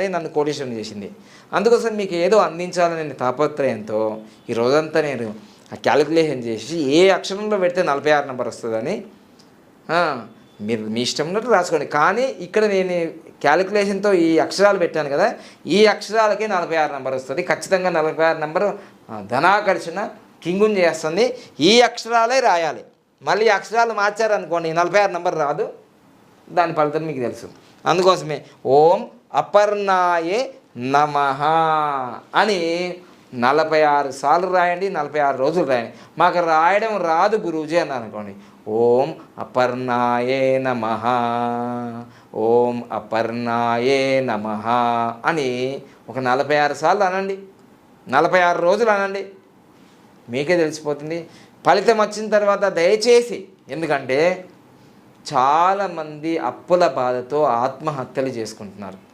పాటే నన్ను కోటీశ్వరం చేసింది. అందుకోసం మీకు ఏదో అందించాలనే తాపత్రయంతో ఈ రోజంతా నేను ఆ క్యాలిక్యులేషన్ చేసి ఏ అక్షరంలో పెడితే నలభై ఆరు నెంబర్ వస్తుందని మీరు మీ ఇష్టం ఉన్నట్టు రాసుకోండి. కానీ ఇక్కడ నేను క్యాలిక్యులేషన్తో ఈ అక్షరాలు పెట్టాను కదా ఈ అక్షరాలకే నలభై ఆరు నెంబర్ వస్తుంది. ఖచ్చితంగా నలభై ఆరు నెంబరు ధనాకర్షణ కింగుని చేస్తుంది. ఈ అక్షరాలే రాయాలి. మళ్ళీ అక్షరాలు మార్చారనుకోండి నలభై ఆరు నెంబర్ రాదు. దాని ఫలితం మీకు తెలుసు. అందుకోసమే ఓం అపర్ణాయే నమ అని నలభై ఆరు సార్లు రాయండి నలభై ఆరు రోజులు రాయండి. మాకు రాయడం రాదు గురూజీ అని అనుకోండి. ఓం అపర్ణాయే నమ ఓం అపర్ణాయే నమ అని ఒక నలభై ఆరు సార్లు అనండి. నలభై ఆరు రోజులు అనండి. మీకే తెలిసిపోతుంది. ఫలితం వచ్చిన తర్వాత దయచేసి ఎందుకంటే చాలామంది అప్పుల బాధతో ఆత్మహత్యలు చేసుకుంటున్నారు.